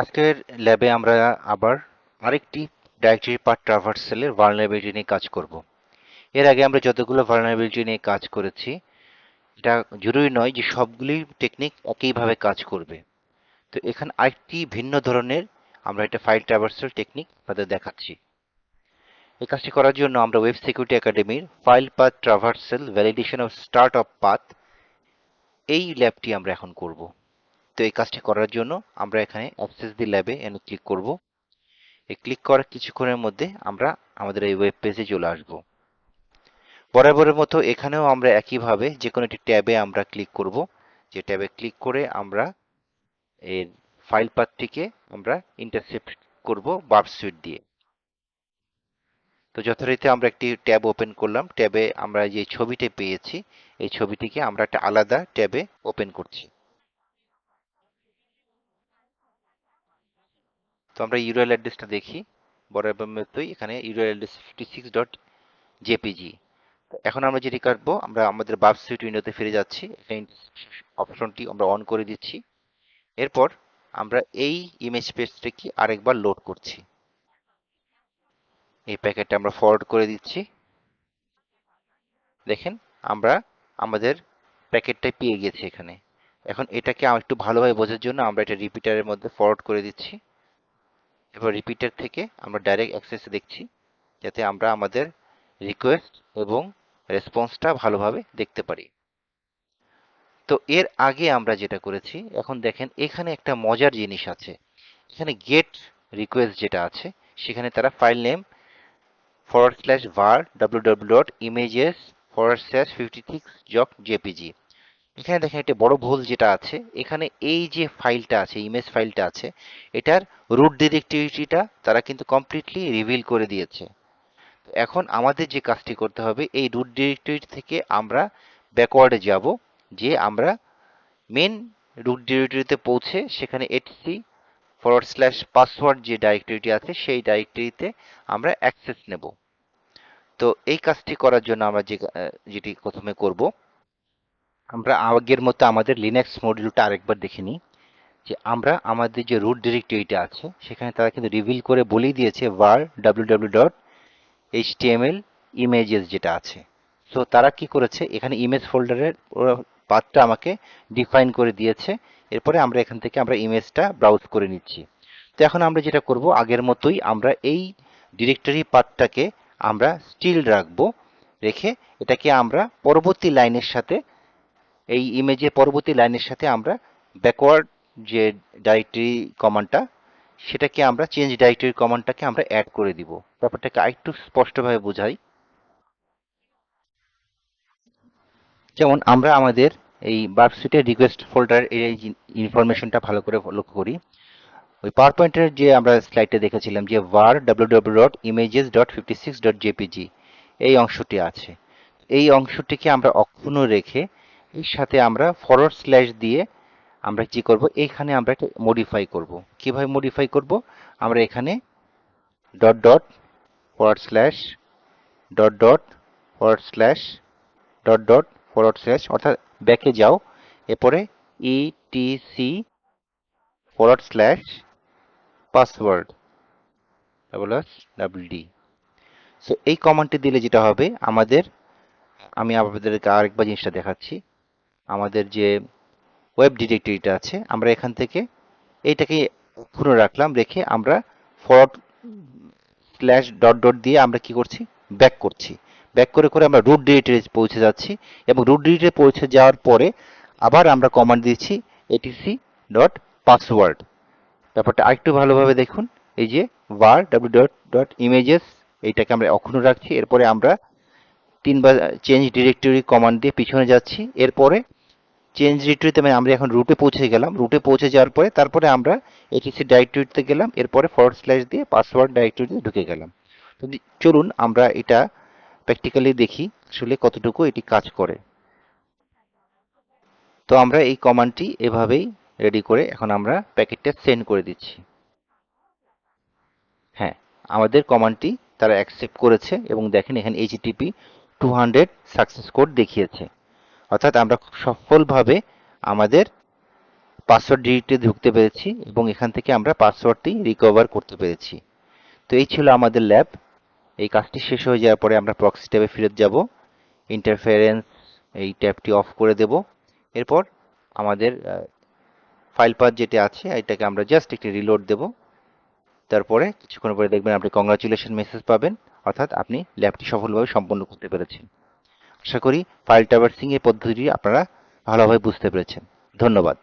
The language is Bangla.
আজকের ল্যাবে আমরা আবার আরেকটি ডাইরেক্টরি পার্ট ট্রাভার্সেলের ভালনারেবিলিটি নিয়ে কাজ করব। এর আগে আমরা যতগুলো ভালনারেবিলিটি নিয়ে কাজ করেছি, এটা জরুরি নয় যে সবগুলি টেকনিক একইভাবে কাজ করবে। তো এখানে আরেকটি ভিন্ন ধরনের আমরা একটা ফাইল ট্রাভার্সাল টেকনিক আপনাদের দেখাচ্ছি। এই কাজটি করার জন্য আমরা ওয়েব সিকিউরিটি একাডেমির file path traversal validation of start of path এই ল্যাবটি আমরা এখন করব। তো এই কাজটি করার জন্য আমরা এখানে অ্যাক্সেস দি ল্যাবে এনে ক্লিক করব। এই ক্লিক করার কিছুক্ষণের মধ্যে আমরা আমাদের এই ওয়েব পেজে চলে আসব। বরাবরের মতো এখানেও আমরা একইভাবে যে কোনো একটি ট্যাবে আমরা ক্লিক করব। যে ট্যাবে ক্লিক করে আমরা এর ফাইল পাথটিকে আমরা ইন্টারসেপ্ট করব বার্ব সুইট দিয়ে। তো যথারীতি আমরা একটি ট্যাব ওপেন করলাম। ট্যাবে আমরা যে ছবিটি পেয়েছি, এই ছবিটিকে আমরা একটা আলাদা ট্যাবে ওপেন করছি। তো আমরা ইউরএল অ্যাড্রেসটা দেখি। বরাবর মতোই এখানে URL address fifty six dot JPG এখন আমরা যেটি কাটবো, আমরা আমাদের বাব সুইট উইন্ডোতে ফিরে যাচ্ছি। এখানে অপশনটি আমরা অন করে দিচ্ছি। এরপর আমরা এই ইমেজ পেজটিকে আরেকবার লোড করছি। এই প্যাকেটটা আমরা ফরওয়ার্ড করে দিচ্ছি। দেখেন, আমরা আমাদের প্যাকেটটাই পেয়ে গেছি এখানে। এখন এটাকে একটু ভালোভাবে বোঝার জন্য আমরা এটা রিপিটারের মধ্যে ফরওয়ার্ড করে দিচ্ছি। এবার রিপিটার থেকে আমরা ডাইরেক্ট অ্যাক্সেস দেখছি, যাতে আমরা আমাদের রিকোয়েস্ট এবং রেসপন্সটা ভালোভাবে দেখতে পারি। তো এর আগে আমরা যেটা করেছি, এখন দেখেন এখানে একটা মজার জিনিস আছে। এখানে গেট রিকোয়েস্ট যেটা আছে, সেখানে তারা file name forward slash var www dot images forward slash এখানে দেখেন একটা বড় ভুল যেটা আছে, এখানে এই যে ফাইলটা আছে ইমেজ ফাইলটা আছে, এটার রুট ডিরেক্টরিটিটা তারা কিন্তু কমপ্লিটলি রিভিল করে দিয়েছে। এখন আমাদের যে কাজটি করতে হবে, এই রুট ডিরেক্টরি থেকে আমরা ব্যাকওয়ার্ডে যাব যে আমরা মেন রুট ডিরেক্টরিতে পৌঁছে সেখানে এটিসি ফরওয়ার্ড স্ল্যাশ পাসওয়ার্ড যে ডাইরেক্টরিটি আছে, সেই ডাইরেক্টরিতে আমরা অ্যাক্সেস নেব। তো এই কাজটি করার জন্য আমরা যে যেটি প্রথমে করব আমরা আগের মতো আমাদের লিনাক্স মডিউলটা আরেকবার দেখে নিই, যে আমরা আমাদের যে রুট ডিরেক্টরিটা আছে, সেখানে তারা কিন্তু রিভিল করে বলেই দিয়েছে var www dot HTML images যেটা আছে। সো তারা কি করেছে? এখানে ইমেজ ফোল্ডারের পাথটা আমাকে ডিফাইন করে দিয়েছে। এরপরে আমরা এখান থেকে আমরা ইমেজটা ব্রাউজ করে নিচ্ছি। তো এখন আমরা যেটা করব, আগের মতোই আমরা এই ডিরেক্টরি পাথটাকে আমরা স্টিল রাখব, রেখে এটাকে আমরা পরবর্তী লাইনের সাথে এই ইমেজের পরবর্তী লাইনের সাথে আমরা ব্যাকওয়ার্ড যে ডাইরেক্টরি কমান্ডটা সেটাকে আমরা চেঞ্জ ডাইরেক্টরি কমান্ডটাকে আমরা অ্যাড করে দিব। ব্যাপারটাকে আরেকটু স্পষ্টভাবে বোঝাই। যেমন আমরা আমাদের এই বার্কশিটের রিকোয়েস্ট ফোল্ডার এই ইনফরমেশনটা ভালো করে লক্ষ্য করি। ওই পাওয়ার পয়েন্টের যে আমরা স্লাইডে দেখেছিলাম যে var www dot images dot fifty six dot JPG এই অংশটি আছে। এই অংশটিকে আমরা অক্ষুণ্ণ রেখে এর সাথে আমরা ফরওয়ার্ড স্ল্যাশ দিয়ে আমরা কি করব? এইখানে আমরা একটা মডিফাই করব। কীভাবে মডিফাই করব? আমরা এখানে dot dot forward slash dot dot forward slash dot dot forward slash অর্থাৎ ব্যাকে যাও, এরপরে ETC forward slash password double S double D so এই কমান্ডটি দিলে যেটা হবে, আমাদের, আমি আপনাদেরকে আরেকবার জিনিসটা দেখাচ্ছি। আমাদের যে ওয়েব ডিরেক্টরিটা আছে, আমরা এখান থেকে এইটাকে পুরো রাখলাম, রেখে আমরা ফরওয়ার্ড স্ল্যাশ ডট ডট দিয়ে আমরা কি করছি? ব্যাক করছি। ব্যাক করে করে আমরা রুট ডিরেক্টরি পৌঁছে যাচ্ছি এবং রুট ডিরেক্টরি পৌঁছে যাওয়ার পরে আবার আমরা কমান্ড দিচ্ছি এটিসি ডট পাসওয়ার্ড ব্যাপারটা আরেকটু ভালোভাবে দেখুন। এই যে var W dot dot images এইটাকে আমরা অক্ষুণ্ণ রাখছি। এরপরে আমরা তিনবার চেঞ্জ ডিরেক্টরি কমান্ড দিয়ে পিছনে যাচ্ছি। এরপরে চেঞ্জ ডিরেক্টরিতে মানে আমরা এখন রুটে পৌঁছে গেলাম। রুটে পৌঁছে যাওয়ার পরে তারপরে আমরা এটিসি ডাইরেক্টরিতে গেলাম। এরপরে ফরওয়ার্ড স্ল্যাশ দিয়ে পাসওয়ার্ড ডাইরেক্টরিতে ঢুকে গেলাম। তো চলুন আমরা এটা প্র্যাকটিক্যালি দেখি আসলে কতটুকু এটি কাজ করে। তো আমরা এই কমান্ডটি এভাবেই রেডি করে এখন আমরা প্যাকেটটা সেন্ড করে দিচ্ছি। হ্যাঁ আমাদের কমান্ডটি তারা অ্যাকসেপ্ট করেছে এবং দেখেন এখানে HTTP two hundred success code দেখিয়েছে। অর্থাৎ আমরা খুব সফলভাবে আমাদের পাসওয়ার্ড ডিলিটে ঢুকতে পেরেছি এবং এখান থেকে আমরা পাসওয়ার্ডটি রিকভার করতে পেরেছি। তো এই ছিল আমাদের ল্যাব এই কাজটি শেষ হয়ে যাওয়ার পরে আমরা প্রক্সি ট্যাবে ফেরত যাব। ইন্টারফারেন্স এই ট্যাবটি অফ করে দেব। এরপর আমাদের ফাইল পাথ যেটা আছে, এটাকে আমরা জাস্ট একটি রিলোড দেব। তারপরে কিছুক্ষণ পরে দেখবেন আপনি কংগ্রাচুলেশন মেসেজ পাবেন। অর্থাৎ আপনি ল্যাবটি সফলভাবে সম্পন্ন করতে পেরেছেন। আশা করি ফাইল ট্রাভার্সিং এর পদ্ধতিটি আপনারা ভালোভাবে বুঝতে পেরেছেন। ধন্যবাদ।